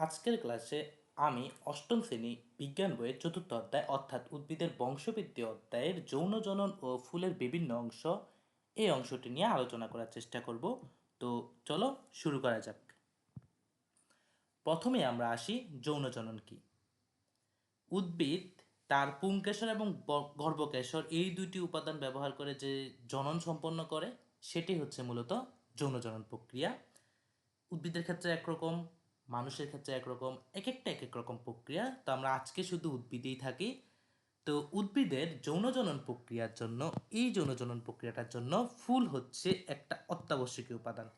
আজকের ক্লাসে আমি অষ্টম শ্রেণি বিজ্ঞান বইয়ের চতুর্থ অধ্যায়, অর্থাৎ উদ্ভিদের বংশবৃদ্ধি অধ্যায়ের যৌন জনন ও ফুলের বিভিন্ন অংশ, এই অংশটি নিয়ে আলোচনা করার চেষ্টা করব। তো চলো শুরু করা যাক। প্রথমে আমরা আসি যৌন জনন কি। উদ্ভিদ, তার পুংকেশর এবং গর্ভকেশর, এই দুইটি উপাদান ব্যবহার করে যে জনন সম্পন্ন করে, সেটি হচ্ছে মূলত যৌন জনন প্রক্রিয়া। উদ্ভিদের ক্ষেত্রে একরকম মানুষের ক্ষেত্রে একরকম এক একটা এক এক রকম প্রক্রিয়া। তো আমরা আজকে শুধু উদ্ভিদেই থাকি। তো উদ্ভিদের যৌনজনন প্রক্রিয়ার জন্য, এই যৌনজনন প্রক্রিয়াটার জন্য ফুল হচ্ছে একটা অত্যাবশ্যকীয় উপাদান।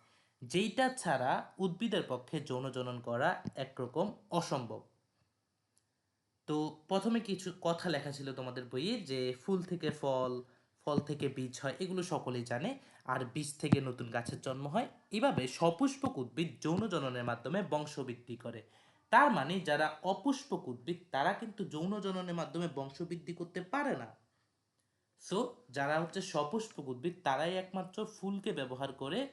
যেইটা ছাড়া উদ্ভিদের পক্ষে যৌনজনন করা একরকম অসম্ভব। তো প্রথমে কিছু কথা লেখা ছিল তোমাদের বইয়ে যে ফুল থেকে ফল ফল থেকে বীজ হয়, এগুলো সকলেই জানে। আর বীজ থেকে নতুন গাছের জন্ম হয়। এভাবে সপুষ্পক উদ্ভিদ যৌন জননের মাধ্যমে বংশবৃদ্ধি করে। তার মানে যারা অপুষ্পক উদ্ভিদ, তারা কিন্তু যৌন জননের মাধ্যমে বংশবৃদ্ধি করতে পারে না। সো যারা হচ্ছে সপুষ্পক উদ্ভিদ, তারাই একমাত্র ফুলকে ব্যবহার করে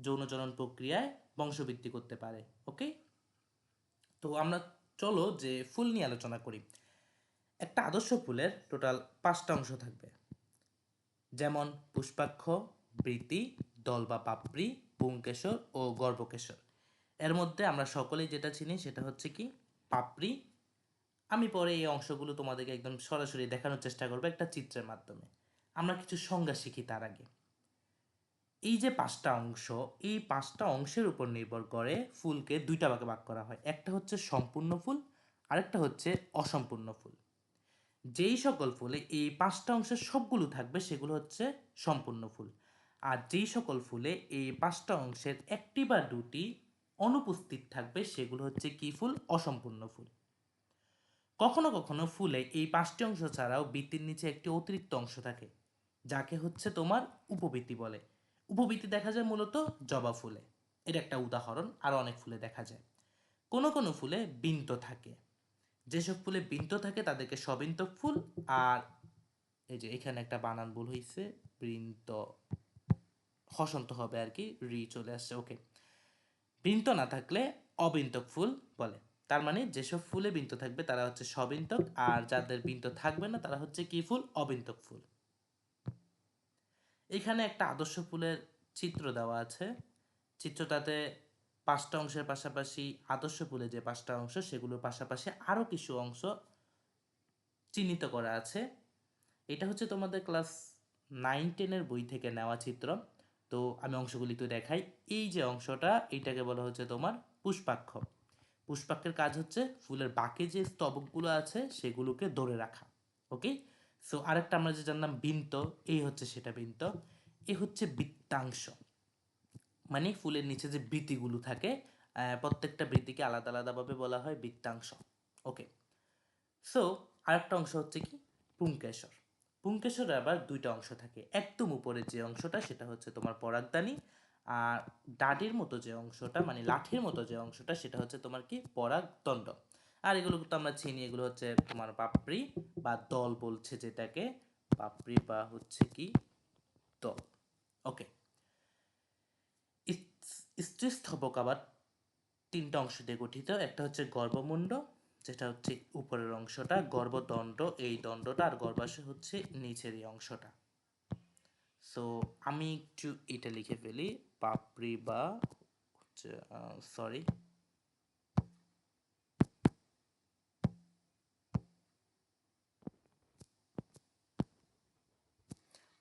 যৌন জনন প্রক্রিয়ায় বংশবৃদ্ধি করতে পারে ওকে তো আমরা চলো যে ফুল নিয়ে আলোচনা করি। একটা আদর্শ ফুলের টোটাল পাঁচটা অংশ থাকবে। যেমন পুষ্পাক্ষ বৃতি দল বা পাপড়ি পুংকেশর ও গর্ভকেশর। এর মধ্যে আমরা সকলেই যেটা চিনি সেটা হচ্ছে কি? পাপড়ি। আমি পরে এই অংশগুলো তোমাদেরকে একদম সরাসরি দেখানোর চেষ্টা করব একটা চিত্রের মাধ্যমে। আমরা কিছু সংজ্ঞা শিখি তার আগে। এই যে পাঁচটা অংশ, এই পাঁচটা অংশের উপর নির্ভর করে ফুলকে দুইটা ভাগে ভাগ করা হয়। একটা হচ্ছে সম্পূর্ণ ফুল, আরেকটা হচ্ছে অসম্পূর্ণ ফুল। যেই সকল ফুলে এই পাঁচটা অংশের সবগুলো থাকবে সেগুলো হচ্ছে সম্পূর্ণ ফুল। আর যেই সকল ফুলে এই পাঁচটা অংশের একটি বা দুটি অনুপস্থিত থাকবে, সেগুলো হচ্ছে কি ফুল? অসম্পূর্ণ ফুল। কখনো কখনো ফুলে এই পাঁচটি অংশ ছাড়াও বৃত্তির নিচে একটি অতিরিক্ত অংশ থাকে, যাকে হচ্ছে তোমার উপবৃত্তি বলে। উপবৃত্তি দেখা যায় মূলত জবা ফুলে। এর একটা উদাহরণ, আর অনেক ফুলে দেখা যায়। কোনো কোনো ফুলে বিন্ত থাকে। যেসব ফুলে বিন্ত থাকে, তাদেরকে সবিন্তক ফুল, আর এই যে এখানে একটা বানান ভুল হয়েছে বৃন্ত হসন্ত হবে আর কি, রি চলে আসছে ওকে বৃন্ত না থাকলে অবিন্তক ফুল বলে। তার মানে যেসব ফুলে বিন্ত থাকবে তারা হচ্ছে সবিন্তক, আর যাদের বিন্ত থাকবে না তারা হচ্ছে কি ফুল? অবিন্তক ফুল। এখানে একটা আদর্শ ফুলের চিত্র দেওয়া আছে। চিত্রটাতে পাঁচটা অংশের পাশাপাশি আদর্শ ফুলে যে পাঁচটা অংশ, সেগুলোর পাশাপাশি আরও কিছু অংশ চিহ্নিত করা আছে। এটা হচ্ছে তোমাদের ক্লাস নাইন টেনের বই থেকে নেওয়া চিত্র। তো আমি অংশগুলি তো দেখাই। এই যে অংশটা এইটাকে বলা হচ্ছে তোমার পুষ্পাক্ষ। পুষ্পাক্ষের কাজ হচ্ছে ফুলের বাকি যে স্তবকগুলো আছে, সেগুলোকে ধরে রাখা ওকে সো আরেকটা আমরা যে জানলাম, বৃন্ত, এই হচ্ছে সেটা বৃন্ত। এ হচ্ছে বৃত্তাংশ। মানে ফুলের নিচে যে বৃতিগুলো থাকে প্রত্যেকটা বৃতিকে আলাদা আলাদাভাবে বলা হয় বৃত্তাংশ ওকে সো আরেকটা অংশ হচ্ছে কি? পুংকেশর পুংকেশরে আবার দুইটা অংশ থাকে। একদম উপরের যে অংশটা, সেটা হচ্ছে তোমার পরাগদানি আর ডাডির মতো যে অংশটা মানে লাঠির মতো যে অংশটা, সেটা হচ্ছে তোমার কি? পরাগদণ্ড। আর এগুলো তো আমরা চিনি, এগুলো হচ্ছে তোমার পাপড়ি বা দল বলছে যেটাকে, পাপড়ি বা হচ্ছে কি? দল। ওকে। স্ত্রীস্তবক আবার তিনটা অংশ দিয়ে গঠিত, একটা হচ্ছে গর্ভমুণ্ড যেটা হচ্ছে উপরের অংশটা, গর্ভদণ্ড, এই দণ্ডটা আর গর্ভাশয় হচ্ছে নিচের এই অংশটা। সো আমি একটু এটা লিখে ফেলি। পাপড়ি বা, হচ্ছে সরি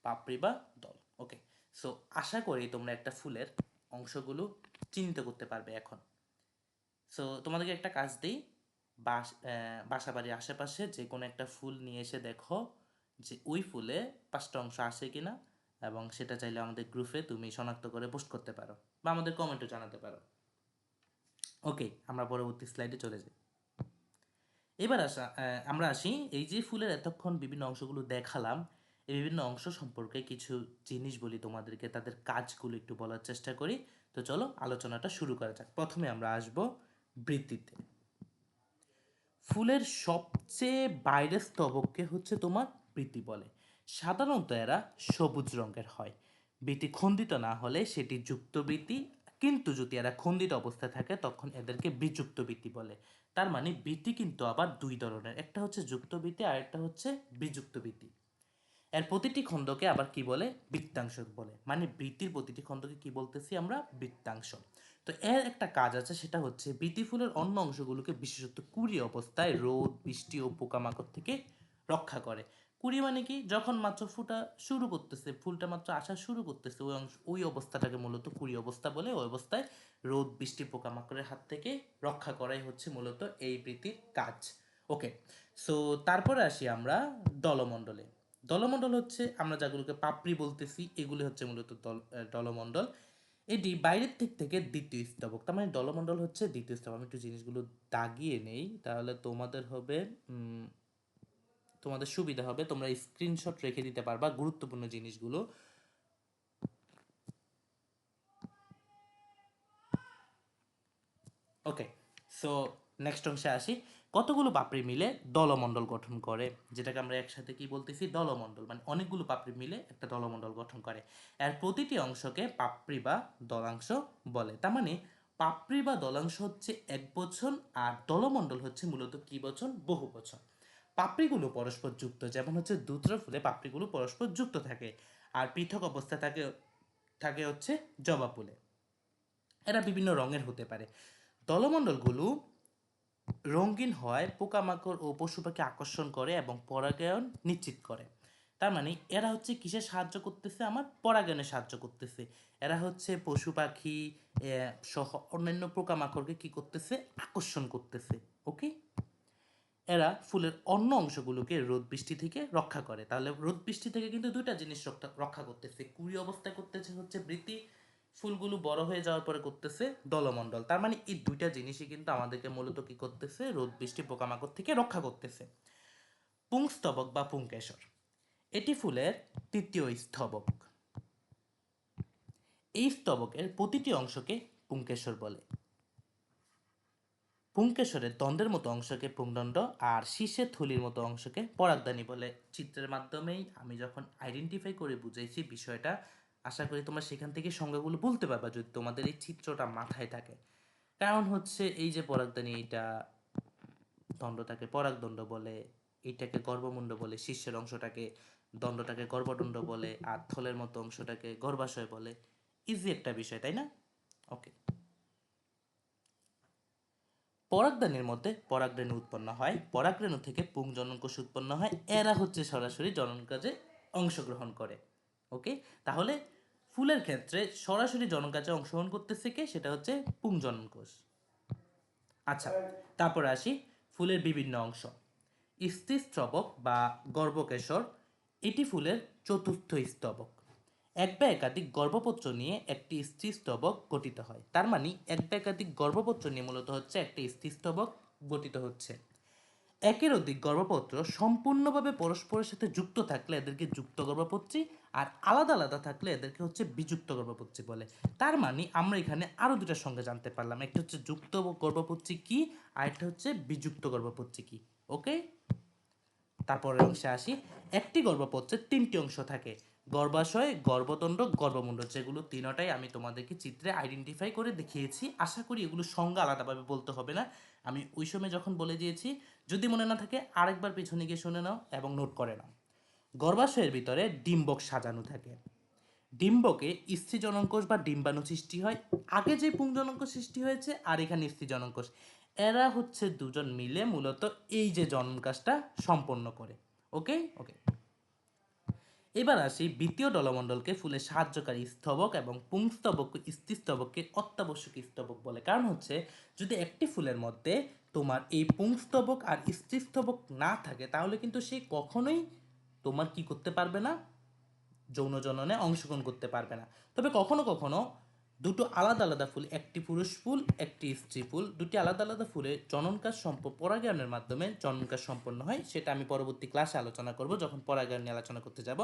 পাপড়ি বা দল। ওকে সো আশা করি তোমরা একটা ফুলের অংশগুলো চিহ্নিত করতে পারবে এখন। সো তোমাদেরকে একটা কাজ দিই। বাস বাসা বাড়ির আশেপাশে যে কোনো একটা ফুল নিয়ে এসে দেখো যে ওই ফুলে পাঁচটা অংশ আসে কিনা এবং সেটা চাইলে আমাদের গ্রুপে তুমি শনাক্ত করে পোস্ট করতে পারো বা আমাদের কমেন্টও জানাতে পারো। ওকে আমরা পরবর্তী স্লাইডে চলে যাই। এবার আসা আমরা আসি এই যে ফুলের এতক্ষণ বিভিন্ন অংশগুলো দেখালাম, এই বিভিন্ন অংশ সম্পর্কে কিছু জিনিস বলি তোমাদেরকে, তাদের কাজগুলো একটু বলার চেষ্টা করি। তো চলো আলোচনাটা শুরু করা যাক। প্রথমে আমরা আসব বৃত্তিতে। ফুলের সবচেয়ে বাইরের স্তবককে হচ্ছে তোমার বৃতি বলে। সাধারণত এরা সবুজ রঙের হয়। বৃতি খন্ডিত না হলে সেটি যুক্ত বৃতি কিন্তু যদি এরা খন্ডিত অবস্থায় থাকে, তখন এদেরকে বিযুক্ত বৃত্তি বলে। তার মানে বৃত্তি কিন্তু আবার দুই ধরনের, একটা হচ্ছে যুক্ত বৃত্তি আর একটা হচ্ছে বিযুক্ত বৃত্তি এর প্রতিটি খণ্ডকে আবার কি বলে? বৃত্তাংশ বলে। মানে বৃত্তির প্রতিটি খণ্ডকে কি বলতেছি আমরা? বৃত্তাংশ। তো এর একটা কাজ আছে, সেটা হচ্ছে বৃত্তি ফুলের অন্য অংশগুলোকে বিশেষত কুড়ি অবস্থায় রোদ, বৃষ্টি ও পোকামাকড় থেকে রক্ষা করে। কুড়ি মানে কি? যখন মাত্র ফুটা শুরু করতেছে, ফুলটা মাত্র আসা শুরু করতেছে, ওই অংশ ওই অবস্থাটাকে মূলত কুড়ি অবস্থা বলে। ওই অবস্থায় রোদ, বৃষ্টি, পোকামাকড়ের হাত থেকে রক্ষা করাই হচ্ছে মূলত এই বৃত্তির কাজ। ওকে, সো তারপরে আসি আমরা দলমণ্ডলে। দলমণ্ডল হচ্ছে, আমরা যেগুলোকে পাপড়ি বলতেছি, এগুলি হচ্ছে মূলত দল দলমণ্ডল। এটি বাইরের দিক থেকে দ্বিতীয় স্তবক, তার মানে দলমণ্ডল হচ্ছে দ্বিতীয় স্তবক। আমি একটু জিনিসগুলো দাগিয়ে নেই, তাহলে তোমাদের হবে তোমাদের সুবিধা হবে, তোমরা স্ক্রিনশট রেখে দিতে পারবা গুরুত্বপূর্ণ জিনিসগুলো। ওকে সো নেক্সট অংশে আসি। কতগুলো পাপড়ি মিলে দলমণ্ডল গঠন করে? যেটাকে আমরা একসাথে কি বলতেছি? দলমণ্ডল। মানে অনেকগুলো পাপড়ি মিলে একটা দলমণ্ডল গঠন করে। এর প্রতিটি অংশকে পাপড়ি বা দলাংশ বলে। তার মানে পাপড়ি বা দলাংশ হচ্ছে এক বচন আর দলমণ্ডল হচ্ছে মূলত কি বচন? বহু বচন। পাপড়িগুলো পরস্পর যুক্ত। যেমন হচ্ছে দুধরা ফুলে পাপড়িগুলো পরস্পর যুক্ত থাকে। আর পৃথক অবস্থায় থাকে থাকে হচ্ছে জবা ফুলে। এরা বিভিন্ন রঙের হতে পারে। দলমণ্ডলগুলো রঙিন হয়, পোকামাকড় ও পশু পাখি আকর্ষণ করে এবং পরাগায়ন নিশ্চিত করে। তার মানে এরা হচ্ছে কিসে সাহায্য করতেছে? আমার পরাগায়নে সাহায্য করতেছে। এরা হচ্ছে পশু পাখি সহ অন্যান্য পোকামাকড়কে কি করতেছে? আকর্ষণ করতেছে, ওকে? এরা ফুলের অন্য অংশগুলোকে রোদ বৃষ্টি থেকে রক্ষা করে। তাহলে রোদ বৃষ্টি থেকে কিন্তু দুইটা জিনিস রক্ষা- করতেছে। কুড়ি অবস্থায় করতেছে হচ্ছে বৃত্তি ফুলগুলো বড় হয়ে যাওয়ার পরে করতেছে দলমণ্ডল। তার মানে এই দুইটা জিনিসই কিন্তু আমাদেরকে মূলত কি করতেছে? রোদ, বৃষ্টি, পোকামাকড় থেকে রক্ষা করতেছে। পুংস্তবক বা পুংকেশর, এটি ফুলের তৃতীয় স্তবক। এই স্তবকের প্রতিটি অংশকে পুংকেশর বলে। পুংকেশরের দণ্ডের মতো অংশকে পুংদণ্ড আর শীর্ষের থলির মতো অংশকে পরাগদানি বলে। চিত্রের মাধ্যমেই আমি যখন আইডেন্টিফাই করে বুঝাইছি বিষয়টা আশা করি তোমরা সেখান থেকে সংজ্ঞাগুলো বলতে পারবা যদি তোমাদের এই চিত্রটা মাথায় থাকে। কারণ হচ্ছে এই যে পরাগদানি, এইটা দণ্ডটাকে পরাগদণ্ড বলে, এইটাকে গর্ভমুণ্ড বলে, শীর্ষের অংশটাকে দণ্ডটাকে গর্ভদণ্ড বলে, আর থলের মতো অংশটাকে গর্ভাশয় বলে। ইজি একটা বিষয়, তাই না? ওকে পরাগদানের মধ্যে পরাগরেণু উৎপন্ন হয়। পরাগরেণু থেকে পুং জননকোষ উৎপন্ন হয়। এরা হচ্ছে সরাসরি জনন কাজে অংশগ্রহণ করে। ওকে তাহলে ফুলের ক্ষেত্রে সরাসরি জনন অংশগ্রহণ করতেছে কে? সেটা হচ্ছে পুং জননকোষ আচ্ছা তারপর আসি ফুলের বিভিন্ন অংশ। স্থিস্তবক বা গর্ভকেশর, এটি ফুলের চতুর্থ স্তবক। এক বা একাধিক গর্ভপত্র নিয়ে একটি স্থিস্তবক গঠিত হয়। তার মানে এক বা একাধিক গর্ভপত্র নিয়ে মূলত হচ্ছে একটি স্থিস্তবক গঠিত হচ্ছে। একের অধিক গর্ভপত্র সম্পূর্ণভাবে পরস্পরের সাথে যুক্ত থাকলে এদেরকে যুক্ত গর্ভপত্রী আর আলাদা আলাদা থাকলে এদেরকে হচ্ছে বিযুক্ত গর্ভপত্রী বলে। তার মানে আমরা এখানে আরও দুটা সঙ্গে জানতে পারলাম। একটা হচ্ছে যুক্ত গর্ভপত্রী কী, আর একটা হচ্ছে বিযুক্ত গর্ভপত্রী কী ওকে তারপরের অংশে আসি। একটি গর্ভপত্রের তিনটি অংশ থাকে। গর্ভাশয়, গর্ভদণ্ড গর্ভমুণ্ড যেগুলো তিনটাই আমি তোমাদেরকে চিত্রে আইডেন্টিফাই করে দেখিয়েছি। আশা করি এগুলো সংজ্ঞা আলাদাভাবে বলতে হবে না। আমি ওই সময় যখন বলে দিয়েছি, যদি মনে না থাকে আরেকবার পিছনে গিয়ে শুনে নাও এবং নোট করে নাও। গর্ভাশয়ের ভিতরে ডিম্বক সাজানো থাকে। ডিম্বকে স্ত্রী জনঙ্কোষ বা ডিম্বাণু সৃষ্টি হয়। আগে যে পুংজননকোষ সৃষ্টি হয়েছে আর এখানে স্ত্রী জননকোষ এরা হচ্ছে দুজন মিলে মূলত এই যে জনন কাজটা সম্পন্ন করে। ওকে ওকে এবার আসি দ্বিতীয় দলমণ্ডলকে ফুলের সাহায্যকারী স্তবক এবং পুংস্তবক স্তবককে অত্যাবশ্যক স্তবক বলে। কারণ হচ্ছে, যদি একটি ফুলের মধ্যে তোমার এই পুংস্তবক আর স্ত্রীস্তবক না থাকে, তাহলে কিন্তু সে কখনোই তোমার কি করতে পারবে না? যৌন জননে অংশগ্রহণ করতে পারবে না। তবে কখনো কখনো দুটো আলাদা আলাদা ফুল, একটি পুরুষ ফুল, একটি স্ত্রী ফুল। দুটি আলাদা আলাদা ফুলে জনন কাজ সম্প, পরাগায়নের মাধ্যমে জনন কাজ সম্পন্ন হয়, সেটা আমি পরবর্তী ক্লাসে আলোচনা করব, যখন পরাগায়ন নিয়ে আলোচনা করতে যাব।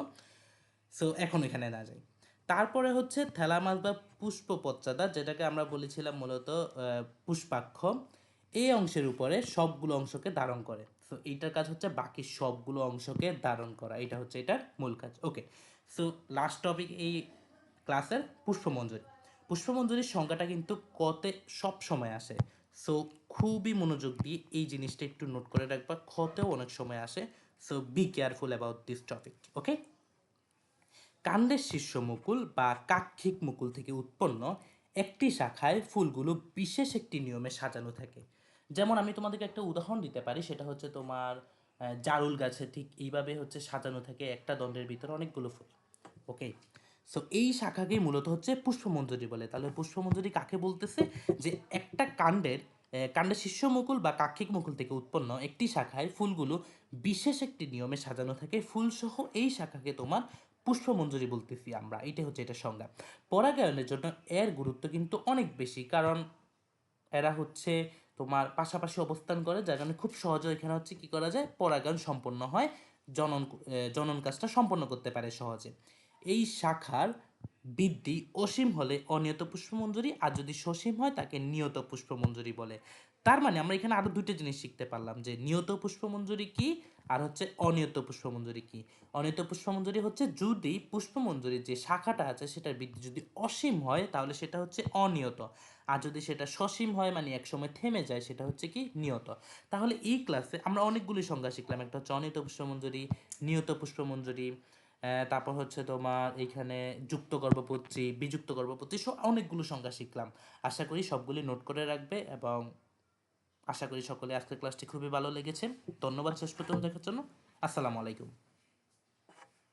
সো এখন এখানে না যাই। তারপরে হচ্ছে থ্যালামাস বা পুষ্প পশ্চাদা যেটাকে আমরা বলেছিলাম মূলত পুষ্পাক্ষ। এই অংশের উপরে সবগুলো অংশকে ধারণ করে। সো এইটার কাজ হচ্ছে বাকি সবগুলো অংশকে ধারণ করা। এটা হচ্ছে এটার মূল কাজ। ওকে সো লাস্ট টপিক এই ক্লাসের পুষ্পমঞ্জরি। পুষ্পমঞ্জুরির সংখ্যাটা কিন্তু কতে সব সময় আসে। সো খুবই মনোযোগ দিয়ে এই জিনিসটা একটু নোট করে রাখবা ক্ষতেও অনেক সময় আসে। So be careful about this topic okay কাণ্ডের শীর্ষ মুকুল বা কাক্ষিক মুকুল থেকে উৎপন্ন একটি শাখায় ফুলগুলো বিশেষ একটি নিয়মে সাজানো থাকে। যেমন আমি তোমাদেরকে একটা উদাহরণ দিতে পারি, সেটা হচ্ছে তোমার জারুল গাছে ঠিক এইভাবে হচ্ছে সাজানো থাকে একটা দণ্ডের ভিতরে অনেকগুলো ফুল ওকে সো এই শাখাকেই মূলত হচ্ছে পুষ্পমঞ্জরি বলে। তাহলে পুষ্পমঞ্জরি কাকে বলতেছে? যে একটা কাণ্ডের কাণ্ডের শীর্ষ মুকুল বা কাক্ষিক মুকুল থেকে উৎপন্ন একটি শাখায় ফুলগুলো বিশেষ একটি নিয়মে সাজানো থাকে। ফুলসহ এই শাখাকে তোমার পুষ্পমঞ্জরি বলতেছি আমরা। এটা হচ্ছে এটা সংজ্ঞা। পরাগায়নের জন্য এর গুরুত্ব কিন্তু অনেক বেশি। কারণ এরা হচ্ছে তোমার পাশাপাশি অবস্থান করে, যার কারণে খুব সহজে এখানে হচ্ছে কি করা যায়? পরাগায়ন সম্পন্ন হয়, জনন জনন কাজটা সম্পন্ন করতে পারে সহজে। এই শাখার বৃদ্ধি অসীম হলে অনিয়ত পুষ্পমঞ্জুরি, আর যদি সসীম হয় তাকে নিয়ত পুষ্পমঞ্জুরি বলে। তার মানে আমরা এখানে আরও দুইটা জিনিস শিখতে পারলাম যে নিয়ত পুষ্পমঞ্জুরি কি, আর হচ্ছে অনিয়ত পুষ্পমঞ্জুরি কি। অনিয়ত পুষ্পমঞ্জুরি হচ্ছে যদি পুষ্পমঞ্জুরির যে শাখাটা আছে সেটার বৃদ্ধি যদি অসীম হয় তাহলে সেটা হচ্ছে অনিয়ত। আর যদি সেটা সসীম হয় মানে একসময় থেমে যায় সেটা হচ্ছে কি নিয়ত। তাহলে এই ক্লাসে আমরা অনেকগুলি সংজ্ঞা শিখলাম। একটা হচ্ছে অনিয়ত পুষ্পমঞ্জুরি, নিয়ত পুষ্পমঞ্জুরি তারপর হচ্ছে তোমার এখানে যুক্ত গর্ভপত্রী বিযুক্ত গর্ভপত্রী সব অনেকগুলো সংখ্যা শিখলাম। আশা করি সবগুলি নোট করে রাখবে এবং আশা করি সকলে আজকের ক্লাসটি খুবই ভালো লেগেছে। ধন্যবাদ, শেষ পর্যন্ত দেখার জন্য। আসসালামু আলাইকুম।